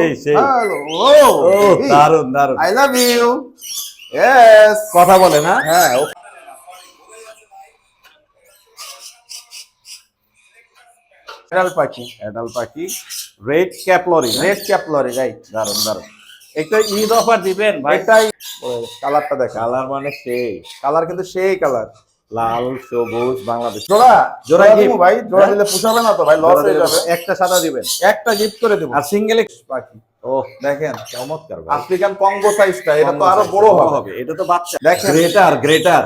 সেই, সেই। হ্যালো ও দারুণ দারুণ আই লাভ ইউ কথা বলে না? হ্যাঁ ও পাখি অ্যাডাল পাখি। Red cap lory red cap lory right দারুণ দারুণ একটা ঈদ অফার দিবেন ভাই। এটাই কালারটা দেখা। কালার মানে সেই। কালার কিন্তু সেই কালার। লাল সবুজ বাংলাদেশ। জোড়া জোড়া দিব ভাই জোড়া হ্যাঁ? দিলে পুষাবে না তো ভাই লস হয়ে যাবে। একটা সাদা দিবেন। একটা গিফট করে দেবো। আর সিঙ্গেল পাখি। ও দেখেন চমৎকার ভাই। আফ্রিকান কঙ্গো সাইজটা এটা তো আরও বড় হবে। এটা তো বাচ্চা। দেখেন। Greater greater.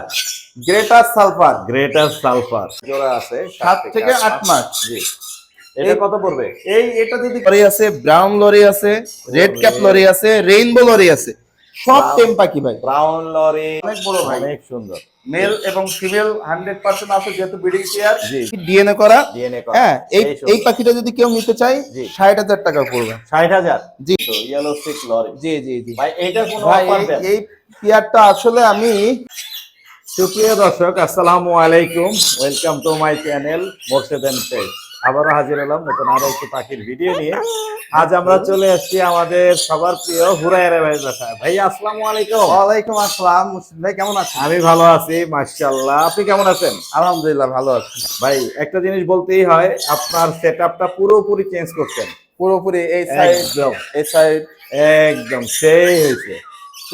Greater sulphur. Greater sulphur. জোড়া আছে সাত থেকে আট মাস। জি। এটা কত পড়বে? এই এটা যদি লরি আছে ব্রাউন লরি আছে রেড ক্যাপ লরি আছে রেইনবো লরি আছে। সব টেম পাখি ভাই। Brown lory. অনেক বড় ভাই। অনেক সুন্দর। মেল এবং ফিমেল হান্ড্রেড পার্সেন্ট আছে যেহেতু ব্রিডিং পেয়ার জি। ডিএনএ করা। ডিএনএ করা। হ্যাঁ এই এই পাখিটা যদি কেউ নিতে চায় জি। ষাট হাজার টাকা পড়বে। ষাট হাজার? জি। Yellow stick lory. জি জি জি। ভাই এটা কোনো ভাই অফার এই- দেন? এই পেয়ারটা আসলে আমি সুপ্রিয় দর্শক আসসালামু আলাইকুম। Welcome to my channel Morshed and page আবারও হাজির হলাম নতুন আরও একটি পাখির ভিডিও নিয়ে। আজ আমরা চলে আসছি আমাদের সবার প্রিয় হুরায়রা ভাই বাসায়। ভাই আসসালামু আলাইকুম। ওয়ালাইকুম আসসালাম মুর্শিদ ভাই কেমন আছেন? আমি ভালো আছি মাশাআল্লাহ। আপনি কেমন আছেন? আলহামদুলিল্লাহ ভালো আছি। ভাই একটা জিনিস বলতেই হয় আপনার সেটআপটা পুরোপুরি চেঞ্জ করছেন। পুরোপুরি এই সাইড একদম। এই সাইড একদম সেই হয়েছে।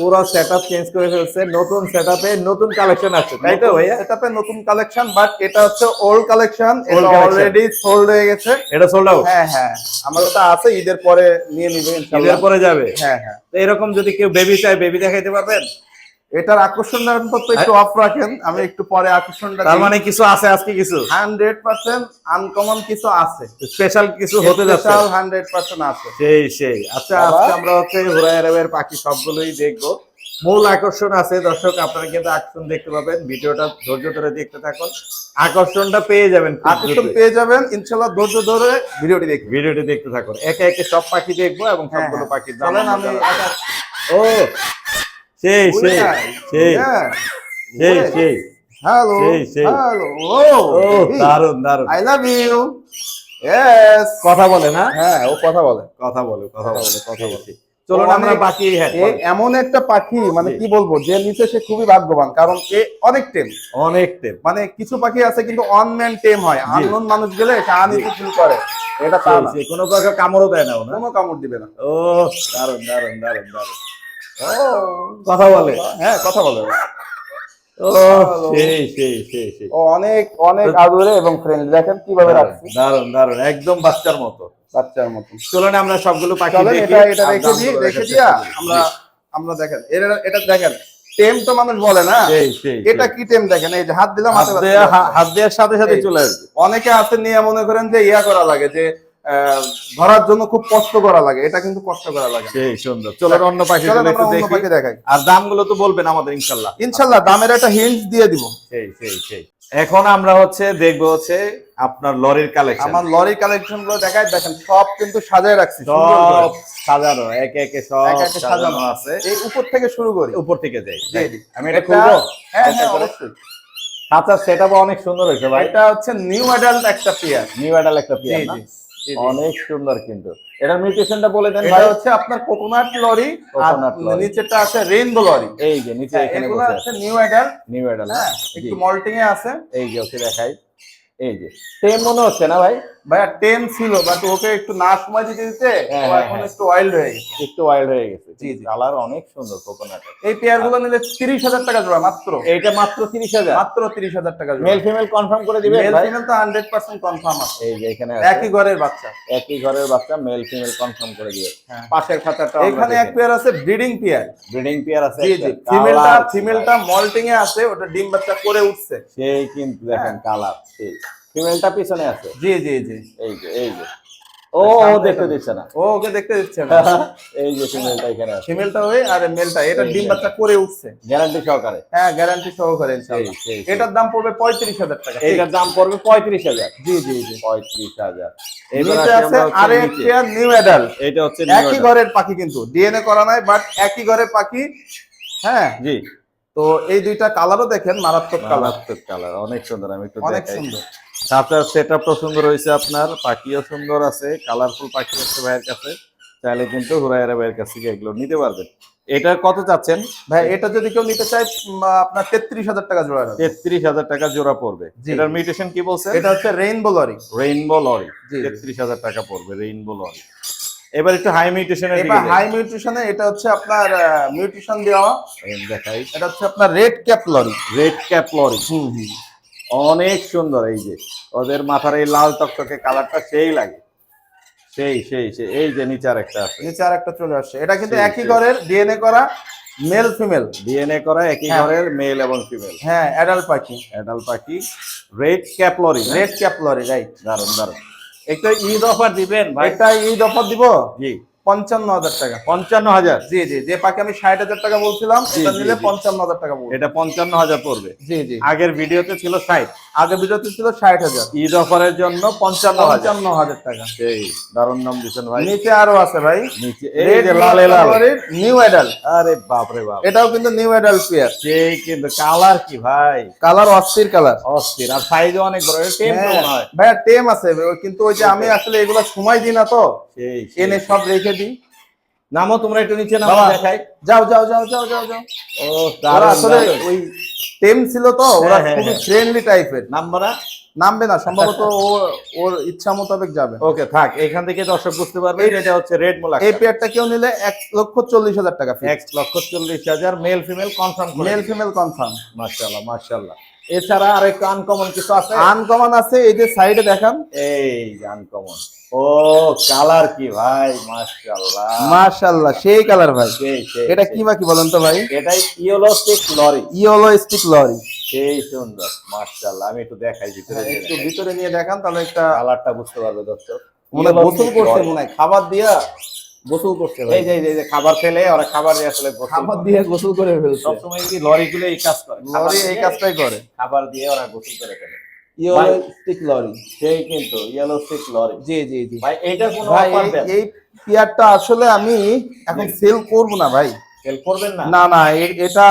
পুরো সেটআপ চেঞ্জ করে ফেলছে নতুন সেটআপে নতুন কালেকশন আছে তাই তো ভাইয়া? সেটাপে নতুন কালেকশন বাট এটা হচ্ছে ওল্ড কালেকশন এটা অলরেডি সোল্ড হয়ে গেছে। এটা সোল্ড আউট হ্যাঁ হ্যাঁ আমার ওটা আছে ঈদের পরে নিয়ে নিবেন ঈদের পরে যাবে? হ্যাঁ হ্যাঁ। তো এরকম যদি কেউ বেবি চায় বেবি দেখাইতে পারবেন? এটার আকর্ষণটা অন্তত একটু অফ রাখেন আমি একটু পরে আকর্ষণটা তার মানে কিছু আছে আজকে কিছু? হান্ড্রেড পার্সেন্ট আনকমন কিছু আছে। স্পেশাল কিছু হতে যাচ্ছে? হান্ড্রেড পার্সেন্ট আছে। সেই সেই। আচ্ছা। আজকে আমরা হচ্ছে হুরায়রাবের পাখি সবগুলোই দেখব। মূল আকর্ষণ আছে দর্শক আপনারা কিন্তু আকর্ষণ দেখতে পাবেন। ভিডিওটা ধৈর্য ধরে দেখতে থাকুন। আকর্ষণটা পেয়ে যাবেন আকর্ষণ পেয়ে যাবেন ইনশাল্লাহ ধৈর্য ধরে ভিডিওটি দেখবেন। ভিডিওটি দেখতে থাকুন। একে একে সব পাখি দেখব এবং হ্যাঁ, সবগুলো হ্যাঁ। চলেন আমরা আমি ও! সেই সেই সেই সেই সেই হ্যালো। হ্যালো ও দারুণ দারুণ আই লাভ ইউ ইয়েস কথা বলে না? হ্যাঁ ও কথা বলে। কথা বলে কথা বলে কথা বলে। ও আমরা অনেক- বাকি এমন একটা পাখি মানে। কি বলব যে নিচে সে খুবই ভাগ্যবান কারণ এ অনেক টেম। অনেক টেপ মানে কিছু পাখি আছে কিন্তু অন ম্যান টেম হয়। আননোন মানুষ গেলে সে আনিতে ফিল করে। এটা। কোনো প্রকার কামড়ও দেয় না কোনো কামড় দিবে না। ও দারুণ দারুণ দারুণ দারুণ কথা বলে হ্যাঁ কথা বলে। ও অনেক অনেক আদরে এবং ফ্রেন্ডলি দেখেন কীভাবে রাখছি। দারুণ দারুণ একদম বাচ্চার মতো। বাচ্চার মতন চলুন আমরা সবগুলো পাখি এটা এটা রেখে দিই রেখে দিয়া আমরা আমরা দেখেন এটা এটা দেখেন টেম তো মানুষ বলে না। এটা কি টেম দেখেন? এই যে হাত দিলাম হাত হাতে হাত দেওয়ার সাথে সাথে চলে আসবে। অনেকে আছে নিয়ে মনে করেন যে ইয়া করা লাগে যে ধরার জন্য খুব কষ্ট করা লাগে। এটা কিন্তু কষ্ট করা লাগে। সেই সুন্দর। চলুন অন্য পাখি একটু দেখি। দেখাই। আর দামগুলো তো বলবেন আমাদের ইনশাল্লাহ। ইনশাল্লাহ দামের একটা হিন্ট দিয়ে দিব। সেই সেই সেই। এখন আমরা হচ্ছে দেখব হচ্ছে আপনার লরির কালেকশন আমার লরি কালেকশনগুলো দেখাই দেখেন সব কিন্তু সাজায় রাখছি সব সাজানো একে একে সব সাজানো আছে। এই উপর থেকে শুরু করি। উপর থেকে যাই। আমি এটা খুলবো? হ্যাঁ হ্যাঁ অবশ্যই। আচ্ছা সেটা অনেক সুন্দর হয়েছে ভাই। এটা হচ্ছে নিউ অ্যাডাল্ট একটা পেয়ার নিউ অ্যাডাল একটা পেয়ার না। অনেক সুন্দর কিন্তু। এটা মিউটেশনটা বলে দেন ভাই। হচ্ছে আপনার কোকোনাট লরি আর নিচেটা lorry। আছে রেইনবো লরি। এই যে নিচে এখানে এগুলো আছে নিউ অ্যাডাল। New adult. হ্যাঁ একটু মল্টিং এ আছে। এই যে ওকে দেখাই। এই যে সেম মনে হচ্ছে না ভাই? ভাইয়া টেম ছিল বাট ওকে একটু না সময় দিতে দিতে হ্যাঁ, হ্যাঁ, এখন হ্যাঁ। একটু ওয়াইল্ড হয়ে গেছে। একটু ওয়াইল্ড হয়ে গেছে। জি, জি। কালার অনেক সুন্দর কোকোনাটের এই পেয়ারগুলো নিলে তিরিশ হাজার টাকা জোড়া মাত্র। এইটা মাত্র তিরিশ হাজার। মাত্র তিরিশ হাজার টাকা জোড়া। মেল ফিমেল কনফার্ম করে দিবেন মেল ফিমেল তো হান্ড্রেড পার্সেন্ট কনফার্ম আছে। এই যে এখানে একই ঘরের বাচ্চা। একই ঘরের বাচ্চা মেল ফিমেল কনফার্ম করে দিবে। পাশের খাতাটা এখানে এক পেয়ার আছে ব্রিডিং পেয়ার ব্রিডিং পেয়ার আছে জি। জি। ফিমেলটা ফিমেলটা মল্টিং এ আছে ওটা ডিম বাচ্চা করে উঠছে। সেই কিন্তু দেখেন কালার সেই। ফিমেলটা পিছনে আছে? জি জি জি। এই যে এই যে। ও ও দেখতে দিচ্ছে না। ও ওকে দেখতে দিচ্ছে না। এই যে ফিমেলটা এখানে আছে। ফিমেলটা হয়ে আর মেলটা এটা ডিম বাচ্চা করে উঠছে। গ্যারান্টি সহকারে। হ্যাঁ গ্যারান্টি সহকারে ইনশাআল্লাহ। এটার দাম পড়বে পঁয়ত্রিশ হাজার টাকা। এইটার দাম পড়বে পঁয়ত্রিশ হাজার। জি জি জি। পঁয়ত্রিশ হাজার। এবার আছে নিচে। পেয়ার নিউ অ্যাডাল্ট এইটা হচ্ছে একই ঘরের পাখি কিন্তু। ডিএনএ করা নাই বাট একই ঘরের পাখি। হ্যাঁ? জি। তো এই দুইটা কালারও দেখেন মারাত্মক কালার কালার কালার অনেক সুন্দর আমি একটু অনেক দেখাই। সুন্দর সেট সেটআপটা সুন্দর হয়েছে আপনার পাখিও সুন্দর আছে কালারফুল পাখি আছে ভাইয়ের কাছে চাইলে কিন্তু হুরায়রা ভাইয়ের কাছ থেকে এগুলো নিতে পারবেন। এটা কত চাচ্ছেন? ভাই এটা যদি কেউ নিতে চায় আপনার তেত্রিশ হাজার টাকা জোড়া তেত্রিশ হাজার টাকা জোড়া পড়বে। এটার মিউটেশন কি বলছেন এটা হচ্ছে রেইনবো লরি রেইনবো লরি। তেত্রিশ হাজার টাকা পড়বে রেইনবো লরি এবার একটু হাই মিউটেশনের দিকে এবার। হাই মিউট্রিশনে এটা হচ্ছে আপনার মিউট্রিশন দেওয়া। দেখাই। এটা হচ্ছে আপনার red cap lory red cap lory অনেক সুন্দর এই যে ওদের মাথার এই লাল টকটকে কালারটা সেই লাগে। সেই সেই সেই এই যে নিচার একটা আছে। নিচে আর একটা চলে আসছে। এটা কিন্তু একই। ঘরের ডিএনএ করা মেল ফিমেল। ডিএনএ করা একই হ্যাঁ। ঘরের মেল এবং ফিমেল। হ্যাঁ অ্যাডাল্ট পাখি। অ্যাডাল্ট পাখি red cap lory. Red cap lory right. দারুণ দারুণ একটা ঈদ অফার দিবেন ভাই। এটা ঈদ অফার দিব? জি। পঞ্চান্ন হাজার টাকা। পঞ্চান্ন হাজার? জি জি যে পাখি আমি ষাট হাজার টাকা বলছিলাম সেটা নিলে পঞ্চান্ন হাজার টাকা এটা পঞ্চান্ন হাজার পড়বে। জি জি। আগের ভিডিওতে ছিল ষাট। আগে ভিডিওতে ছিল ষাট হাজার। ঈদ অফারের জন্য পঞ্চান্ন হাজার। পঞ্চান্ন হাজার টাকা। দারুণ নাম দিচ্ছেন ভাই। নিচে আরও আছে ভাই। নিচে এই যে লালে লাল। নিউ এডাল আরে বাপ রে বাপ। এটাও কিন্তু নিউ এডাল পেয়ার সেই কিন্তু কালার কি ভাই? কালার অস্থির কালার। অস্থির আর সাইজও অনেক বড়। টেম হ্যাঁ। ভাইয়া টেম আছে কিন্তু ওই যে আমি আসলে এগুলো সময় দিই না তো। এনে। সব রেখে দিই। নামও তোমরা একটু নিচে নামো দেখাই। যাও যাও যাও যাও যাও যাও। ও ওরা দারুণ আসলে ওই টেম ছিল তো ওরা হ্যাঁ, খুবই হ্যাঁ। ফ্রেন্ডলি টাইপের নাম্বারা? নামবে না সম্ভবত ও ওর ইচ্ছা মোতাবেক যাবে। ওকে থাক এখান থেকে দর্শক বুঝতে পারবে এটা হচ্ছে রেড মোলা এই পেয়ারটা কেউ নিলে এক লক্ষ চল্লিশ হাজার টাকা এক লক্ষ চল্লিশ হাজার male female confirm male female confirm মাশাআল্লাহ মাশাআল্লাহ। এছাড়া আর একটু আনকমন কিছু আছে? আনকমন আছে এই যে সাইডে দেখান। এই আনকমন ও কালার কি ভাই? মাশাআল্লাহ। মাশাআল্লাহ সেই কালার ভাই। এটা। কি বাকি বলেন তো ভাই? এটাই yellow stick lory yellow stick lory সেই সুন্দর মাশাআল্লাহ। আমি একটু দেখাই ভিতরে একটু ভিতরে নিয়ে দেখান তাহলে একটা কালারটা বুঝতে পারবে দর্শক। মনে গোসল করছে মনে হয়। খাবার দিয়া গোসল করছে এই যে এই যে- খাবার ফেলে ওরা খাবার দিয়ে আসলে খাবার দিয়ে গোসল করে ফেলছে। সবসময় কি লরি গুলো এই কাজ করে? লরি এই কাজটাই করে। খাবার দিয়ে ওরা গোসল করে ফেলে। Yellow stick lory. সেই কিন্তু ইয়েলো স্টিক লরি। জি জি জি। ভাই এটা কোনো এই- পিয়ারটা আসলে আমি এখন সেল করব না ভাই। সেল করবেন না? না না এটা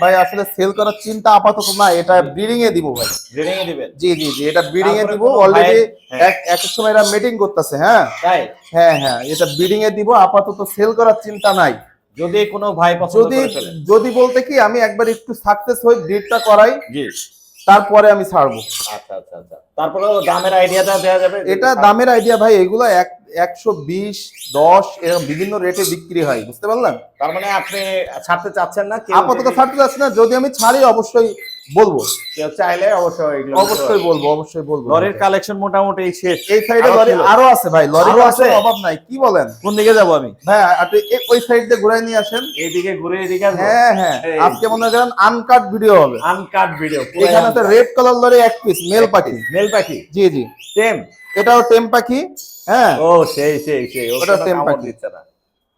ভাই আসলে সেল করার চিন্তা আপাতত না এটা ব্রিডিং এ দিব ভাই। ব্রিডিং এ দিবেন? জি জি জি এটা ব্রিডিং এ দিব অলরেডি হ্যাঁ। এক এক সময় এরা মিটিং করতেছে হ্যাঁ? তাই? হ্যাঁ হ্যাঁ এটা ব্রিডিং এ দিব আপাতত সেল করার চিন্তা নাই। যদি কোনো ভাই পছন্দ যদি যদি বলতে কি আমি একবার একটু সাকসেস হই ব্রিডটা করাই। জি। তারপরে আমি ছাড়বো। আচ্ছা আচ্ছা আচ্ছা। তারপরে দামের আইডিয়াটা দেওয়া যাবে? এটা দামের আইডিয়া ভাই এগুলো এক একশো বিশ দশ এরকম বিভিন্ন রেটে বিক্রি হয় বুঝতে পারলেন? তার মানে আপনি ছাড়তে চাচ্ছেন না আপাতত ছাড়তে যাচ্ছি না যদি আমি ছাড়ি অবশ্যই বলব। কেউ চাইলে অবশ্যই এগুলো অবশ্যই বলব অবশ্যই বলব। লরির কালেকশন মোটামুটি শেষ। এই সাইডে লরি আরও আছে ভাই লরি আছে? অভাব নাই কি বলেন? কোন দিকে যাব আমি? ভাই আপনি ওই সাইড দিয়ে ঘুরাই নিয়ে আসেন। এইদিকে ঘুরে এদিকে হ্যাঁ হ্যাঁ। আজকে মনে করেন আনকাট ভিডিও হবে। আনকাট ভিডিও এখানে আছে রেড কালার লরি এক পিস মেল পাখি। মেল পাখি? জি জি। টেম এটাও টেম পাখি হ্যাঁ। ও সেই সেই সেই। ওটা টেম টেম পাখি।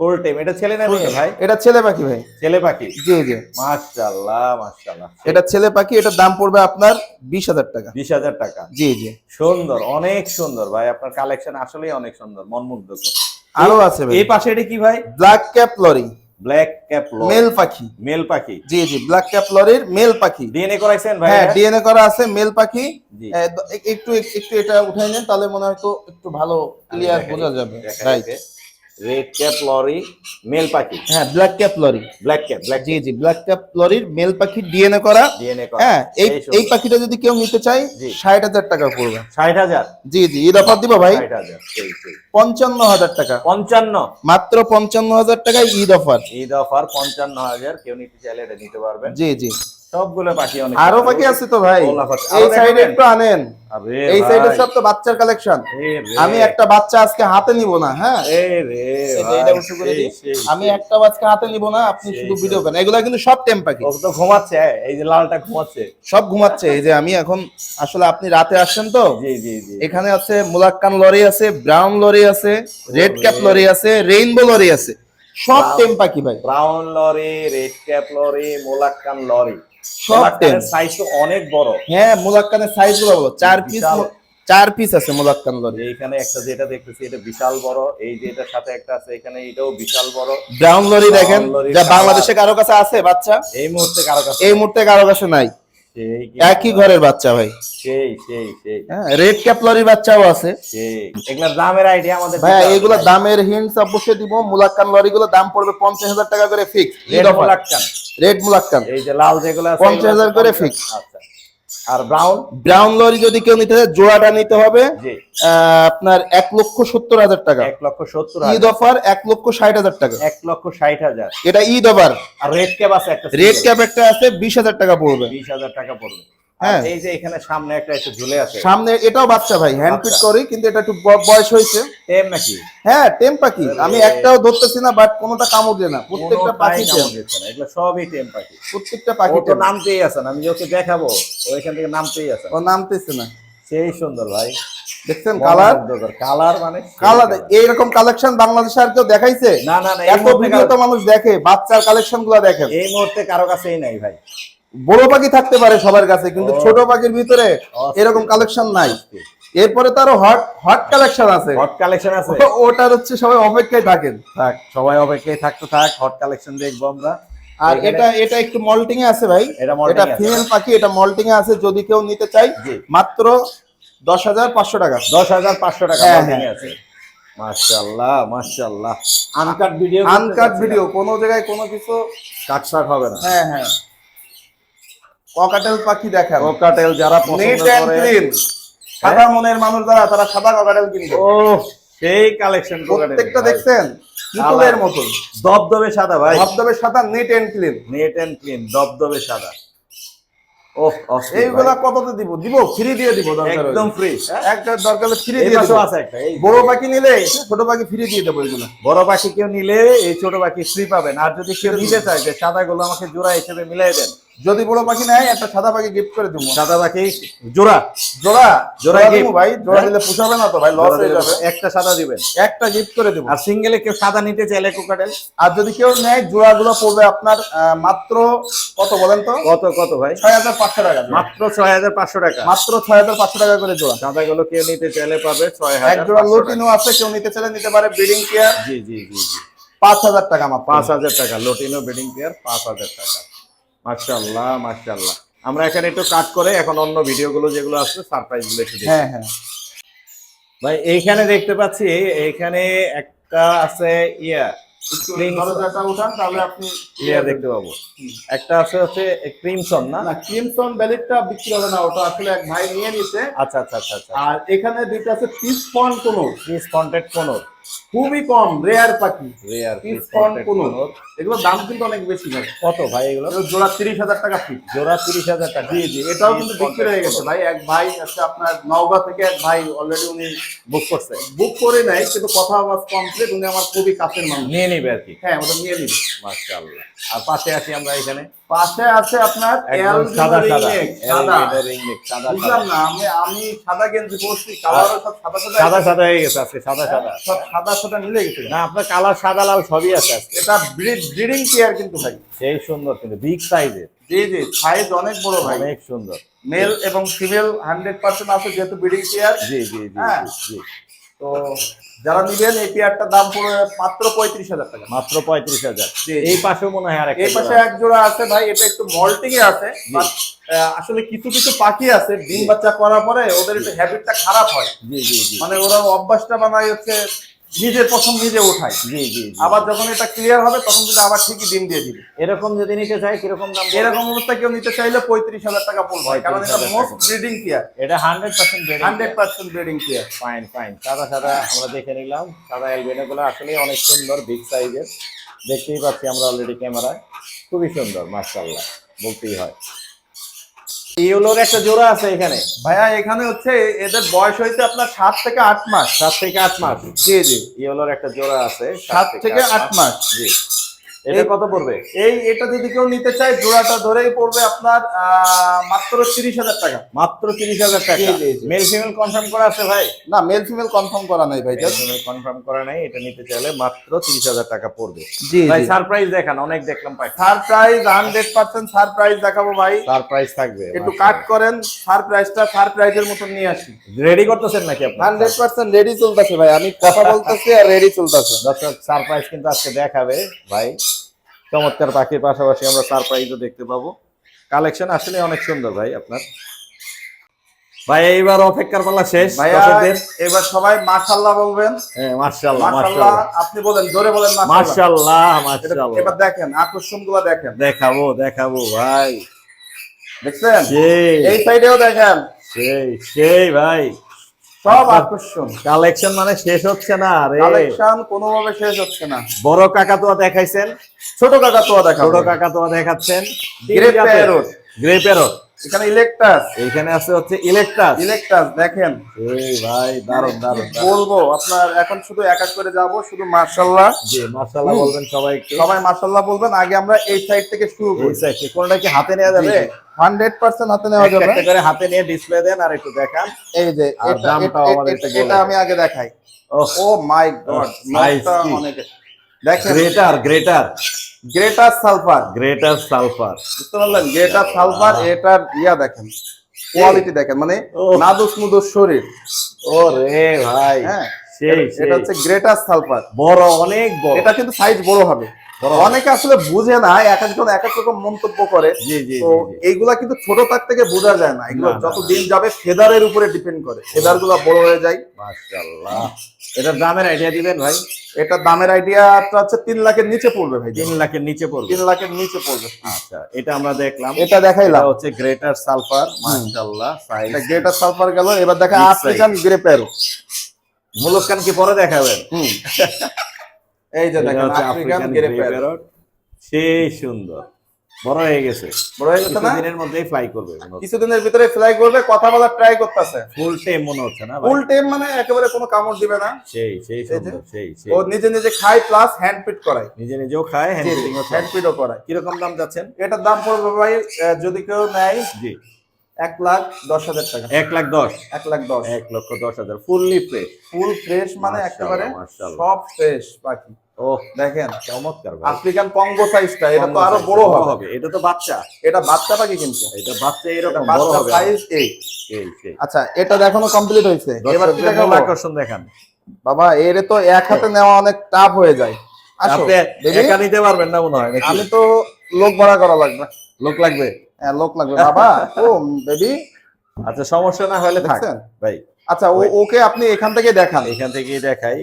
ফুল টেম এটা ছেলে না মেয়ে ভাই? এটা ছেলে পাখি ভাই। ছেলে পাখি? জি জি। মাশাআল্লাহ মাশাআল্লাহ। এটা ছেলে পাখি এটার দাম পড়বে আপনার বিশ হাজার টাকা। বিশ হাজার টাকা। জি জি। সুন্দর অনেক সুন্দর ভাই। আপনার কালেকশন আসলেই অনেক সুন্দর মনমুগ্ধকর। আরও আছে ভাই। এই পাশে এটা কি ভাই? Black cap lory black cap male পাখি। মেল পাখি। জি জি ব্ল্যাক ক্যাপ লরির মেল পাখি। ডিএনএ করাইছেন ভাই হ্যাঁ ডিএনএ করা আছে মেল পাখি। একটু একটু এটা উঠাই নেন তাহলে মনে হয় তো একটু ভালো ক্লিয়ার বোঝা যাবে। Right red cap lory male পাখি হ্যাঁ black cap lory black cap black জি জি ব্ল্যাক ক্যাপ লরির মেল পাখি ডিএনএ করা। ডিএনএ করা। হ্যাঁ এই এই পাখিটা যদি কেউ নিতে চায়। ষাট হাজার টাকা পড়বে। ষাট হাজার? জি জি ঈদ অফার দিব ভাই। পঞ্চান্ন হাজার টাকা। পঞ্চান্ন? মাত্র পঞ্চান্ন হাজার টাকায় ঈদ অফার। ঈদ অফার পঞ্চান্ন হাজার কেউ নিতে চাইলে এটা নিতে পারবেন। জি জি। সবগুলো পাখি অনেক আরও পাখি আছে তো ভাই। এই সাইডে একটু আনেন। এই সাইডে সব তো বাচ্চার কালেকশন আমি একটা বাচ্চা আজকে হাতে নিব না হ্যাঁ? আমি একটা বাচ্চা হাতে নিব না আপনি শুধু ভিডিও করেন এগুলা কিন্তু সব টেম পাখি। তো ঘুমাচ্ছে এই যে লালটা ঘুমাচ্ছে। সব ঘুমাচ্ছে। এই যে আমি এখন আসলে আপনি রাতে আসছেন তো? জি জি জি। এখানে আছে মুলাক্কান লরি আছে ব্রাউন লরি আছে রেড ক্যাপ লরি আছে রেইনবো লরি আছে। সব টেম পাখি ভাই। Brown lory red cap lory Moluccan lory. সব টেন সাইজ অনেক বড়। হ্যাঁ মুলাক্কানের সাইজগুলো বলো চার পিস। চার পিস আছে মুলাক্কান লরি। এখানে একটা যেটা দেখতেছি এটা বিশাল বড়। এই যে এটার সাথে একটা আছে এখানে এটাও বিশাল বড়। ব্রাউন লরি দেখেন যা বাংলাদেশে কারও কাছে আছে বাচ্চা? এই মুহূর্তে কারও কাছে এই মুহূর্তে কারও কাছে নাই। একই ঘরের বাচ্চা ভাই। সেই সেই সেই। হ্যাঁ রেড ক্যাপ লরির বাচ্চাও আছে। সেই দামের আইডিয়া আমাদের দিতে এগুলো ভাই। দামের হিন্টস অবশ্যই দিব। মুলাক্কান লরিগুলো দাম পড়বে পঞ্চাশ হাজার টাকা করে fix red Moluccan. Red Moluccan. এই যে লাল যেগুলো আছে 50,000 করে 50,000 fix। আচ্ছা। আর ব্রাউন ব্রাউন লরি যদি কেউ নিতে চায় জোড়াটা নিতে হবে আহ, আপনার এক লক্ষ সত্তর হাজার টাকা। এক লক্ষ সত্তর ঈদ অফার এক লক্ষ ষাট হাজার টাকা। এক লক্ষ ষাট হাজার। এটা ঈদ অফার। আর রেড ক্যাপ আছে একটা রেড ক্যাপ একটা আছে বিশ হাজার টাকা পড়বে। বিশ হাজার টাকা পড়বে। হ্যাঁ। এই যে এখানে সামনে একটা একটু ঝুলে আছে। সামনে এটাও বাচ্চা ভাই হ্যান্ড বাচ্চা। করি কিন্তু এটা একটু বয়স হয়েছে। টেম নাকি? হ্যাঁ টেম পাখি। আমি একটাও ধরতেছি না বাট কোনোটা কামড় না। প্রত্যেকটা পাখি টেম। এগুলো সবই টেম পাখি। প্রত্যেকটা পাখি তো নামতেই আছে না আমি ওকে দেখাবো ও এখান থেকে নামতেই আছে। ও নামতেছে না। সেই সুন্দর ভাই। দেখছেন কালার কালার মানে কালার। এইরকম কালেকশন বাংলাদেশে আর কেউ দেখাইছে? না না না এত ভিডিও তো মানুষ দেখে বাচ্চার কালেকশনগুলো দেখেন। এই মুহূর্তে কারও কাছেই নাই ভাই। বড় পাখি থাকতে পারে সবার কাছে কিন্তু ছোট পাখির ভিতরে এরকম কালেকশন নাই। এরপরে তারও হট হট কালেকশন আছে। হট কালেকশন আছে। ওটার হচ্ছে সবাই অপেক্ষায় থাকেন। থাক সবাই অপেক্ষায় থাকতে থাক হট কালেকশন দেখব আমরা। আর এটা এটা একটু মল্টিং এ আছে ভাই। এটা। ফিমেল পাখি এটা মল্টিং এ আছে যদি কেউ নিতে চাই। মাত্র দশ হাজার পাঁচশো টাকা। দশ হাজার পাঁচশো টাকা হ্যাঁ, হ্যাঁ। আছে। মাশাআল্লাহ মাশাআল্লাহ। আনকাট ভিডিও আনকাট ভিডিও কোনো জায়গায় কোনো কিছু কাটসাট হবে না। হ্যাঁ হ্যাঁ। ককাটেল পাখি দেখেন। কোকাটেল যারা পছন্দ করে। সাদা মনের মানুষ যারা তারা সাদা ককাটেল কিনবে। ও সেই কালেকশন প্রত্যেকটা দেখছেন? পুতুলের মতন দবদবে সাদা ভাই। ধবধবে সাদা neat and clean neat and clean দবদবে সাদা। ওহ এইগুলা। কততে দিব? দিব ফ্রি দিয়ে দিব দরকার একদম ফ্রি একটা দরকার হলে ফ্রি দিয়ে দিব। আছে একটা এই বড় পাখি নিলে ছোট পাখি ফ্রি দিয়ে দেবো এগুলো। বড় পাখি কেউ নিলে এই ছোট পাখি ফ্রি পাবেন। আর যদি কেউ নিতে চায় যে সাদা গুলো আমাকে জোড়া হিসেবে মিলাই দেন যদি বড় পাখি নেয় একটা সাদা পাখি গিফট করে দেবো। সাদা পাখি জোড়া। জোড়া? জোড়া জোড়া। দিব ভাই জোড়া হ্যাঁ? দিলে পুষাবে না তো ভাই লস হয়ে যাবে। একটা সাদা দিবেন। একটা গিফট করে দেবো। আর সিঙ্গেলে কেউ সাদা নিতে চাইলে কোকাটেল আর যদি কেউ নেয় জোড়াগুলো পড়বে আপনার মাত্র কত বলেন তো? কত কত ভাই? ছয় হাজার পাঁচশো টাকা। মাত্র ছয় হাজার পাঁচশো টাকা। মাত্র ছয় হাজার পাঁচশো টাকা করে জোড়া। সাদা গুলো কেউ নিতে চাইলে পাবে ছয় হাজার এক জোড়া পাঁচশো লোটিনো আছে কেউ নিতে চাইলে নিতে পারে ব্রিডিং কেয়ার জি জি জি জি। পাঁচ হাজার টাকা মাত্র। পাঁচ হাজার টাকা লোটিনো বেডিং কেয়ার পাঁচ হাজার টাকা। মাশাল্লাহ মাশাল্লাহ আমরা এখানে একটু কাট করে এখন অন্য ভিডিও গুলো যেগুলো আছে সারপ্রাইজগুলো একটু দেখি। হ্যাঁ হ্যাঁ। ভাই এইখানে দেখতে পাচ্ছি এইখানে একটা আছে ইয়া উঠান তাহলে আপনি ইয়া দেখতে পাবো। একটা আছে হচ্ছে ক্রিমসন না? না ক্রিমসন ব্যালেটটা বিক্রি হবে না ওটা আসলে এক ভাই নিয়ে নিছে। আচ্ছা আচ্ছা আচ্ছা আচ্ছা। আর এখানে দুইটা আছে পিস ফন কোনো পিস কন্টেক্ট কোনোর। খুবই কম রেয়ার পাখি। রেয়ার পিস পিস কোনো। এগুলো দাম কিন্তু অনেক বেশি ভাই। কত ভাই এগুলো? জোড়া তিরিশ হাজার টাকা ফিট জোড়া তিরিশ হাজার টাকা। জি জি এটাও কিন্তু বিক্রি হয়ে গেছে ভাই। এক ভাই আছে আপনার নওগাঁ থেকে এক ভাই অলরেডি উনি বুক করছে। বুক করে নাই কিন্তু কথা বাস কমপ্লিট উনি আমার খুবই কাছের মানুষ। নিয়ে নিবে আর কি। হ্যাঁ ওটা নিয়ে নিবে। মাশাআল্লাহ। আর পাশে আছি আমরা এখানে। পাশে আছে আপনার সাদা সাদা। বুঝলাম না আমি আমি সাদা গেঞ্জি পরছি কালারও সব সাদা সাদা সাদা সাদা হয়ে গেছে আজকে সাদা সাদা। সব সাদা সাদা মিলে গেছে। না আপনার কালার সাদা লাল সবই আছে আজকে। এটা ব্রিডিং কেয়ার কিন্তু ভাই। সেই সুন্দর কিন্তু বিগ সাইজের জি জি সাইজ অনেক বড় ভাই। অনেক সুন্দর। মেল এবং ফিমেল হান্ড্রেড পার্সেন্ট আছে যেহেতু ব্রিডিং কেয়ার জি জি জি হ্যাঁ। জি, জি। তো যারা নিবেন এই পেয়ারটার দাম পড়বে মাত্র পঁয়ত্রিশ হাজার টাকা। মাত্র পঁয়ত্রিশ হাজার। এই পাশেও মনে হয় আর এই পাশে এক জোড়া আছে ভাই এটা একটু মল্টিং এ আছে আসলে কিছু কিছু পাখি আছে ডিম বাচ্চা করার পরে ওদের একটু হ্যাবিটটা খারাপ হয়। মানে ওরা অভ্যাসটা বানায় হচ্ছে নিজের পছন্দ নিজে ওঠায়। জি জি। আবার যখন এটা ক্লিয়ার হবে তখন কিন্তু আবার ঠিকই ডিম দিয়ে দিবে। এরকম যদি নিতে চাই কীরকম দাম এরকম অবস্থা কেউ নিতে চাইলে পঁয়ত্রিশ হাজার টাকা পড়বে কারণ এটা মোস্ট ব্রিডিং কেয়ার এটা hundred percent hundred percent breeding care fine fine সাদা সাদা আমরা দেখে নিলাম। সাদা এলবেনো গুলো আসলে অনেক সুন্দর বিগ সাইজের দেখতেই পাচ্ছি আমরা অলরেডি ক্যামেরায় খুবই সুন্দর মাশাআল্লাহ। বলতেই হয়। ইউলোর একটা জোড়া আছে এখানে। ভাইয়া এখানে হচ্ছে এদের বয়স হয়েছে আপনার সাত থেকে আট মাস। সাত থেকে আট মাস। জি জি। ইয়েলোর একটা জোড়া আছে সাত থেকে আট মাস। জি। এটা কত পড়বে? এই এটা যদি কেউ নিতে চায় জোড়াটা ধরেই পড়বে আপনার আহ, মাত্র তিরিশ হাজার টাকা। মাত্র তিরিশ হাজার টাকা। মেল ফিমেল কনফার্ম করা আছে ভাই? না মেল ফিমেল কনফার্ম করা নাই ভাই মেল ফিমেল কনফার্ম করা নাই এটা নিতে চাইলে মাত্র তিরিশ হাজার টাকা পড়বে। জি ভাই সারপ্রাইজ দেখান অনেক দেখলাম পাই সারপ্রাইজ হান্ড্রেড পার্সেন্ট সারপ্রাইজ দেখাবো ভাই। সারপ্রাইজ থাকবে একটু কাট করেন সারপ্রাইজটা সারপ্রাইজের মতন নিয়ে আসি। রেডি করতেছেন নাকি আপনি হান্ড্রেড পার্সেন্ট রেডি চলতেছে ভাই আমি কথা বলতেছি আর রেডি চলতেছে। দর্শক সারপ্রাইজ কিন্তু আজকে দেখাবে ভাই। চমৎকার পাখির পাশাপাশি আমরা সারপ্রাইজও দেখতে পাবো। কালেকশন আসলে অনেক সুন্দর ভাই আপনার। ভাই এইবার অপেক্ষার পালা শেষ। এবার সবাই মাশাল্লাহ বলবেন। হ্যাঁ মাশাল্লাহ আপনি বলেন জোরে বলেন মাশাল্লাহ মাশাআল্লাহ এবার দেখেন আকর্ষণগুলা দেখেন। দেখাবো দেখাবো ভাই। দেখছেন? এই সাইডেও দেখেন। সেই সেই ভাই। সব আচ্ছা। আকর্ষণ। কালেকশন মানে শেষ হচ্ছে না রে কালেকশন কোনোভাবে শেষ হচ্ছে না। বড় কাকাতুয়া দেখাইছেন? ছোট কাকাতুয়া দেখা ছোট কাকাতুয়া দেখাচ্ছেন। গ্রে প্যারট গ্রে প্যারট এখানে ইলেকট্রাস এইখানে আছে হচ্ছে ইলেকট্রাস ইলেকট্রাস দেখেন। এই ভাই দারুণ দারুণ। বলব আপনার এখন শুধু এক এক করে যাব শুধু মার্শাল্লাহ জি মাশাআল্লাহ বলবেন সবাই সবাই মার্শাল্লাহ বলবেন আগে আমরা এই সাইড থেকে শুরু এই করি। সাইডে কোনটা কি হাতে নেওয়া যাবে? হান্ড্রেড পার্সেন্ট হাতে নেওয়া যাবে। একটা করে হাতে নিয়ে ডিসপ্লে দেন আর একটু দেখান। এই যে এটা- এটা-। আমি আগে দেখাই। ও মাই গড কি? অনেক দেখেন। Greater greater greater sulphur. Greater sulphur. বুঝতে পারলেন? গ্রেটার সালফার এটার ইয়া দেখেন কোয়ালিটি দেখেন মানে। নাদুস মুদুস শরীর। ও রে ভাই হ্যাঁ এটা হচ্ছে গ্রেটার সালফার। বড় অনেক বড়। এটা কিন্তু সাইজ বড় হবে। অনেকে আসলে বুঝে না এক একজন এক এক রকম মন্তব্য করে। তো। এইগুলা কিন্তু ছোট তার থেকে বোঝা যায় না। এগুলো যত দিন যাবে ফেদারের উপরে ডিপেন্ড করে। ফেদারগুলা বড় হয়ে যায়। মাশাআল্লাহ। এটার দামের আইডিয়া দিবেন ভাই? এটা দামের আইডিয়াটা হচ্ছে তিন লাখের নিচে পড়বে ভাই। তিন লাখের নিচে পড়বে। তিন লাখের নিচে পড়বে। আচ্ছা এটা আমরা দেখলাম। এটা দেখাইলাম। এটা হচ্ছে গ্রেটার সালফার মাশাআল্লাহ সাইজ এটা গ্রেটার সালফার গেল এবার দেখা. আফ্রিকান গ্রে প্যারো মুলুকান কি পরে দেখাবেন? হুম। এই যে দেখেন আফ্রিকান গ্রে প্যারট সেই সুন্দর। বড় হয়ে গেছে। বড় হয়ে গেছে না? কিছুদিনের মধ্যেই ফ্লাই করবে কিছুদিনের ভিতরে ফ্লাই করবে কথা বলার ট্রাই করতেছে। ফুল টাইম মনে হচ্ছে না ফুল টাইম মানে একেবারে কোনো কামড় দিবে না। সেই সেই সেই সেই। ও নিজে নিজে খায় প্লাস হ্যান্ড পিট করায়। নিজে নিজেও খায় হ্যান্ড ফিটিং হ্যান্ড পিটও করায়। কীরকম দাম যাচ্ছেন? এটার দাম পড়বে ভাই যদি কেউ নেয় জি। এক লাখ দশ হাজার টাকা। এক লাখ দশ? এক লাখ দশ। এক লক্ষ দশ হাজার। ফুললি ফ্রেশ ফুল ফ্রেশ মানে একেবারে সব ফ্রেশ পাখি। ও দেখেন চমৎকার। আফ্রিকান কঙ্গো সাইজটা এটা তো আরও বড় হবে। এটা তো বাচ্চা। এটা বাচ্চা পাখি কিন্তু। এটা বাচ্চা এরকম বড় হবে সাইজ এই আচ্ছা এটা দেখানো কমপ্লিট হয়েছে। এবার কি দর্শকদের আকর্ষণ দেখান। বাবা এর তো এক হাতে নেওয়া অনেক টাফ হয়ে যায়। আপনি একা নিতে পারবেন না মনে হয়? আমি তো লোক ভাড়া করা লাগবে। লোক লাগবে? হ্যাঁ লোক লাগবে। বাবা ও বেবি আচ্ছা সমস্যা না হলে থাক ভাই। আচ্ছা ও ওকে আপনি এখান থেকে দেখান। এখান থেকেই দেখাই।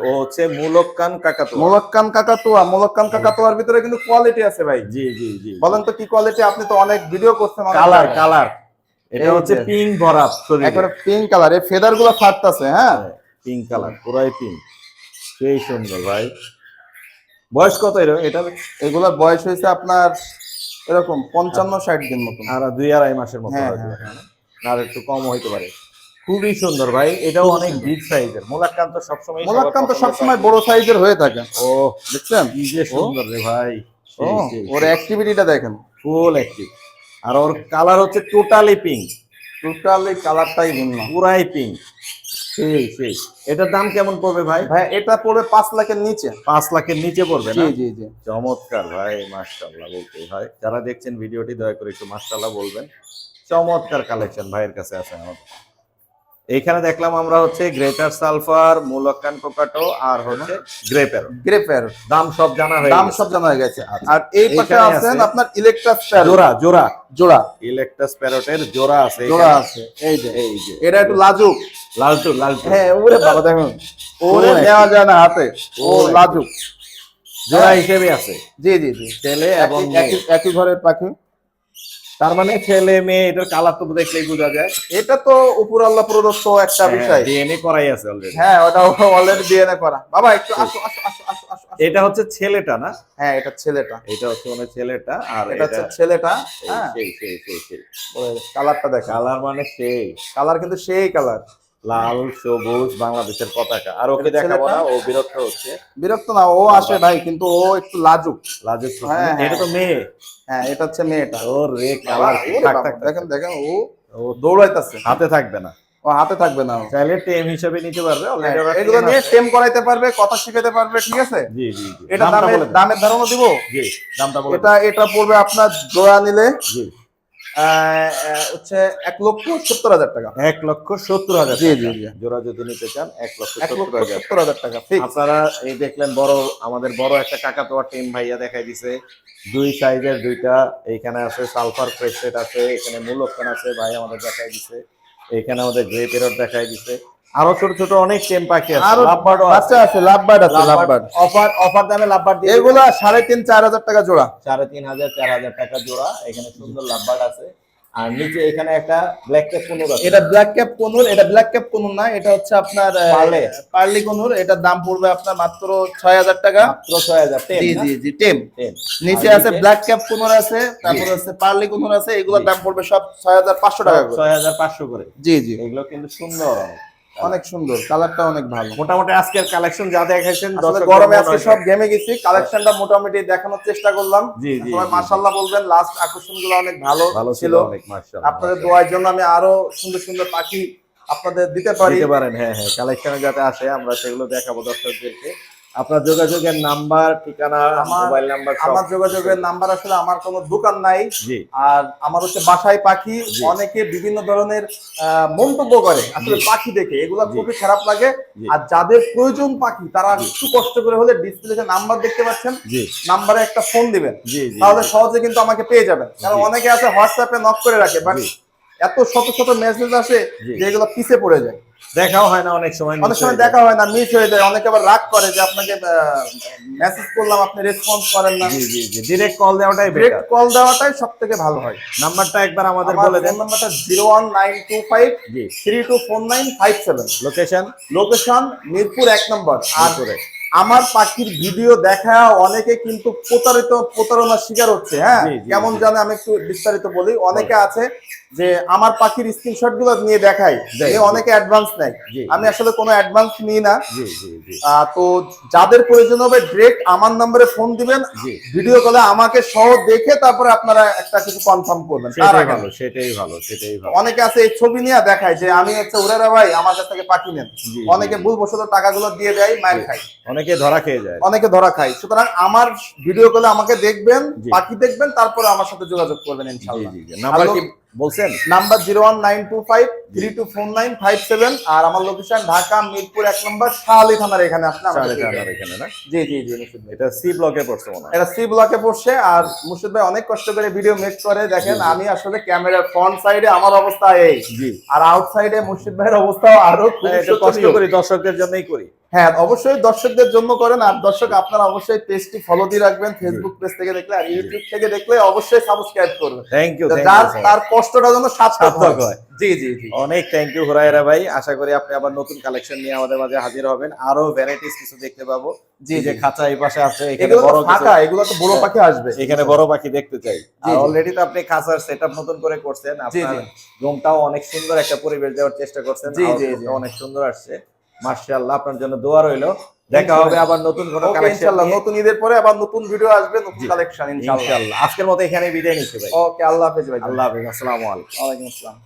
ও হচ্ছে মুলক্কান কাকাতো মোলক্কান কাকাতুয়া মোলক্কান কাকাতুয়ার ভিতরে কিন্তু কোয়ালিটি আছে ভাই। জি জি জি। বলেন তো কি কোয়ালিটি আপনি তো অনেক ভিডিও করছেন কালার কালার এটা হচ্ছে পিঙ্ক ভরা শরীরে একবারে পিঙ্ক কালার এই ফেদারগুলো ফাটতাছে হ্যাঁ? পিঙ্ক কালার পুরাই পিঙ্ক সেই সুন্দর ভাই। বয়স কত এর? এটা এগুলোর বয়স হয়েছে আপনার এরকম পঞ্চান্ন ষাট দিন মতন। আর দুই আড়াই মাসের মতো হ্যাঁ। হ্যাঁ, না, আর একটু কম হইতে পারে। খুবই সুন্দর ভাই এটাও অনেক। বিগ সাইজের মোলাক্কান সবসময় মোলাক্কান সবসময় বড় সাইজের হয়ে থাকে। ও দেখছেন কি যে সুন্দর রে ভাই। ওর অ্যাক্টিভিটিটা দেখেন। ফুল অ্যাক্টিভ আর ওর কালার হচ্ছে টোটালি পিঙ্ক টোটালি কালারটাই ভিন্ন। পুরাই পিঙ্ক সেই সেই। এটার দাম কেমন পড়বে ভাই? ভাই এটা পড়বে পাঁচ লাখের নিচে। পাঁচ লাখের নিচে পড়বে জি জি জি। চমৎকার ভাই মাশাআল্লাহ বলতে হয়। যারা দেখছেন ভিডিওটি দয়া করে একটু মাশাআল্লাহ বলবেন। চমৎকার কালেকশন ভাইয়ের কাছে আছে আমাদের। এইখানে দেখলাম আমরা হচ্ছে গ্রেটার সালফার মুলক্কান কোকাটো আর হচ্ছে গ্রেপের। গ্রেপের। দাম সব জানা হয়ে দাম সব জানা হয়ে গেছে। আচ্ছা। আর এই পাশে আছেন আছে- আপনার ইলেকট্রাস জোড়া জোড়া। জোড়া। ইলেকট্রাস প্যারটের জোড়া আছে জোড়া আছে। এই যে। এই যে। এটা একটু লাজুক। লালটু লালটু হ্যাঁ ওরে বাবা দেখুন। ওরে ও নেওয়া যায় না হাতে। ও লাজুক। জোড়া হিসেবে আছে। জি জি জি। ছেলে এবং একই ঘরের পাখি। তার মানে ছেলে মেয়ে এটার কালার তো দেখলেই বোঝা যায়। এটা তো উপর আল্লাহ প্রদত্ত একটা বিষয়। ডিএনএ করাই আছে অলরেডি হ্যাঁ ওটা অলরেডি ডিএনএ করা। বাবা একটু আসো আসো আসো আসো। এটা হচ্ছে ছেলেটা না? হ্যাঁ এটা ছেলেটা। এটা হচ্ছে মানে ছেলেটা আর এটা হচ্ছে ছেলেটা হ্যাঁ। সেই সেই সেই সেই। কালারটা দেখা। কালার মানে সেই। কালার কিন্তু সেই কালার লাল সবুজ বাংলাদেশের পতাকা। আর ওকে দেখাবো না ও বিরক্ত হচ্ছে। বিরক্ত না ও আসে ভাই কিন্তু ও একটু লাজুক। লাজুক হ্যাঁ, এটা তো মেয়ে। হ্যাঁ এটা হচ্ছে মেয়েটা। ও রে কালার থাক থাক দেখেন দেখেন ও দৌড়াইতেছে। হাতে থাকবে না। ও হাতে থাকবে না। চাইলে টেম হিসেবে নিতে পারবে হ্যাঁ, এগুলো নিয়ে টেম করাইতে পারবে কথা শিখাতে পারবে ঠিক আছে? জি জি এটা দামের দামের ধারণা দিব? জি দামটা বলে এটা এটা পড়বে আপনার জোড়া নিলে। জি। হচ্ছে এক লক্ষ সত্তর হাজার টাকা। এক লক্ষ সত্তর হাজার জি, জি, জি। জোড়া যদি নিতে চান এক লক্ষ এক লক্ষ সত্তর হাজার সত্তর হাজার টাকা আপনারা এই দেখলেন বড় আমাদের বড় একটা কাকাতোয়া টিম ভাইয়া দেখাই দিছে। দুই সাইজের দুইটা এইখানে আছে সালফার ক্রেস্টেড আছে এখানে মূলক্ষণ আছে ভাই আমাদের দেখাই দিছে। এইখানে আমাদের গ্রে পেরট দেখাই দিছে। আরও ছোট ছোট অনেক টেম পাখি আছে আরও বাচ্চা আছে লাভবার্ড আছে লাভবার্ড অফার অফার দামে লাভবার্ড দিয়ে এগুলা সাড়ে তিন চার হাজার টাকা জোড়া। সাড়ে তিন হাজার চার হাজার টাকা জোড়া এখানে সুন্দর লাভবার্ড আছে। আর নিচে এখানে একটা ব্ল্যাক টেপ কোনোর আছে। এটা ব্ল্যাক ক্যাপ কোনুর এটা ব্ল্যাক ক্যাপ কোনুর না এটা হচ্ছে আপনার পার্লে। পার্লি কোনুর এটার দাম পড়বে আপনার মাত্র ছয় হাজার টাকা। মাত্র ছয় হাজার জি জি জি টেম। নিচে আছে ব্ল্যাক ক্যাপ কোনুর আছে তারপর আছে পার্লি কোনুর আছে এগুলোর দাম পড়বে সব ছয় হাজার পাঁচশো টাকা করে। ছয় হাজার পাঁচশো করে। জি জি। এগুলো কিন্তু সুন্দর অনেক। অনেক সুন্দর কালারটা অনেক ভালো। মোটামুটি আজকের কালেকশন যা দেখাইছেন আসলে গরমে আজকে সব গেমে গেছি কালেকশনটা মোটামুটি দেখানোর চেষ্টা করলাম। সবাই মাশাআল্লাহ বলবেন লাস্ট আকর্ষণগুলো অনেক ভালো ভালো ছিল ছিল। অনেক মাশাআল্লাহ আপনাদের দোয়ার জন্য আমি আরও সুন্দর সুন্দর পাখি আপনাদের দিতে পারি। দিতে পারেন হ্যাঁ হ্যাঁ কালেকশনে যাতে আসে আমরা সেগুলো দেখাবো দর্শকদেরকে। আপনার যোগাযোগের নাম্বার ঠিকানা মোবাইল নাম্বার আমার যোগাযোগের নাম্বার আসলে আমার কোনো দোকান নাই। আর আমার হচ্ছে বাসায় পাখি। অনেকে বিভিন্ন ধরনের মন্তব্য করে। আসলে পাখি দেখে এগুলো খুবই খারাপ লাগে। আর যাদের প্রয়োজন পাখি তারা। একটু কষ্ট করে হলে ডিসপ্লেতে নাম্বার দেখতে পাচ্ছেন। নাম্বারে একটা ফোন দিবেন। তাহলে সহজে কিন্তু আমাকে পেয়ে যাবেন। কারণ অনেকে আছে হোয়াটসঅ্যাপে নক করে রাখে বাট। এত শত শত মেসেজ আসে জি। যে এগুলো পিছে পড়ে যায়। দেখাও হয় না অনেক সময় অনেক সময় দেখা হয় না মিস হয়ে যায়। অনেকে আবার রাগ করে যে আপনাকে মেসেজ করলাম আপনি রেসপন্স করেন না। জি জি জি। ডিরেক্ট কল দেওয়াটাই বেটার কল দেওয়াটাই সব থেকে ভালো হয়। নাম্বারটা একবার আমাদের বলে দেন। নাম্বারটা zero one nine two five জি। Three two four nine five seven location location Mirpur এক নম্বর। আর আমার পাখির ভিডিও দেখা অনেকে কিন্তু প্রতারিত প্রতারণার শিকার হচ্ছে হ্যাঁ? কেমন জানে আমি একটু বিস্তারিত বলি। অনেকে আছে যে আমার পাখির স্ক্রিনশটগুলো নিয়ে দেখাই। অনেকে অ্যাডভান্স নেয়। আমি আসলে কোনো অ্যাডভান্স নিই না। তো যাদের প্রয়োজন হবে ডিরেক্ট আমার নম্বরে ফোন দিবেন ভিডিও কলে আমাকে সহ দেখে তারপরে আপনারা একটা কিছু কনফার্ম করবেন। সেটাই ভালো সেটাই ভালো সেটাই ভালো। অনেকে আছে এই ছবি নিয়ে দেখায় যে আমি হচ্ছে উড়ারা ভাই আমার কাছ থেকে পাখি নেন। অনেকে জি। ভুল বসত টাকাগুলো দিয়ে দেয় মায়ের। খায়। অনেকে ধরা খেয়ে যায়। অনেকে ধরা খায়। সুতরাং আমার ভিডিও কলে আমাকে দেখবেন। পাখি দেখবেন তারপরে আমার সাথে যোগাযোগ করবেন ইনশাআল্লাহ। নাম্বার বলছেন number zero one nine two five three two four nine five seven আর আমার লোকেশন ঢাকা মিরপুর এক নম্বর শাহালি থানার এখানে যাবেন। এখানে না? জি জি জি এটা সি ব্লকে পড়ছে মনে এটা সি ব্লকে পড়ছে আর মুর্শিদ ভাই অনেক কষ্ট করে ভিডিও মেক করে। দেখেন। আমি আসলে ক্যামেরার ফ্রন্ট সাইডে আমার অবস্থা এই। জি। আর আউটসাইডে মুর্শিদ ভাইয়ের অবস্থা আরও হ্যাঁ, কষ্ট করি দর্শকদের জন্যই করি। হ্যাঁ অবশ্যই দর্শকদের জন্য করেন। আর দর্শক আপনারা অবশ্যই পেজটি ফলো দিয়ে রাখবেন। ফেসবুক পেজ থেকে দেখলে আর ইউটিউব থেকে দেখলে অবশ্যই সাবস্ক্রাইব করবেন। থ্যাংক ইউ যার তার কষ্টটা যেন সার্থক হয়। জি জি জি। অনেক থ্যাংক ইউ হুরায়রা ভাই। আশা করি আপনি আবার নতুন কালেকশন নিয়ে আমাদের মাঝে হাজির হবেন। আরও ভ্যারাইটিস কিছু দেখতে পাবো। জি, যে খাঁচা এই পাশে আছে এখানে বড় ফাঁকা এগুলো তো বড় পাখি আসবে। এখানে বড় পাখি দেখতে চাই। অলরেডি তো আপনি খাঁচার সেটআপ নতুন করে করছেন। আপনার রুমটাও অনেক সুন্দর একটা পরিবেশ দেওয়ার চেষ্টা করছেন। জি, জি। অনেক সুন্দর আসছে। মার্শাল্লাহ আপনার জন্য দোয়া রইল। দেখা হবে আবার নতুন কোনো কালেকশন নতুন ঈদের পরে আবার নতুন ভিডিও আসবে নতুন কালেকশন ইনশাআল্লাহ। আজকের মতো এখানে বিদায় নিচ্ছি ভাই। ওকে আল্লাহ হাফেজ ভাই। আল্লাহ হাফেজ আসসালামু আলাইকুম। ওয়ালাইকুম আসসালাম।